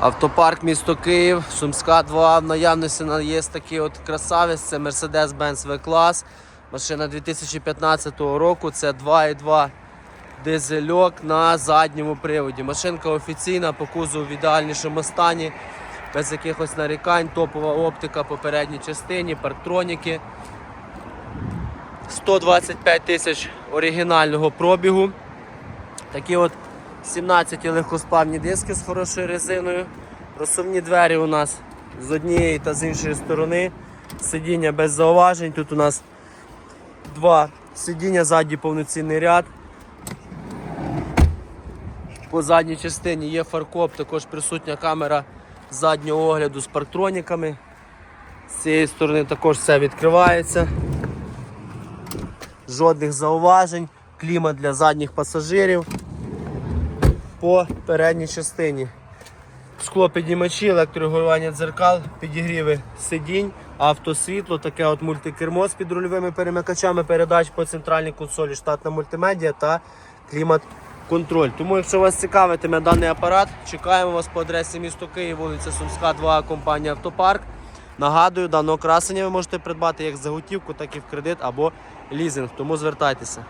Автопарк місто Київ, Сумська 2. В наявності є такий от красавець, це Mercedes-Benz V-Class. Машина 2015 року, це 2,2 дизельок на задньому приводі. Машинка офіційна, по кузову в ідеальнішому стані, без якихось нарікань, топова оптика по передній частині, парктроніки. 125 тисяч оригінального пробігу. Такі от 17 легкосплавні диски з хорошою резиною. Розсувні двері у нас з однієї та з іншої сторони. Сидіння без зауважень. Тут у нас два сидіння, задній повноцінний ряд. По задній частині є фаркоп, також присутня камера заднього огляду з парктроніками. З цієї сторони також все відкривається. Жодних зауважень, клімат для задніх пасажирів по передній частині. Скло піднімачі, електрорегулювання дзеркал, підігріви сидінь, автосвітло, таке от мультикермо з підрульовими перемикачами передач по центральній консолі, штатна мультимедіа та клімат-контроль. Тому, якщо вас цікавитиме даний апарат, чекаємо вас по адресі місто Київ, вулиця Сумська, 2, компанія Автопарк. Нагадую, даного красення ви можете придбати як за готівку, так і в кредит або лізинг. Тому звертайтеся.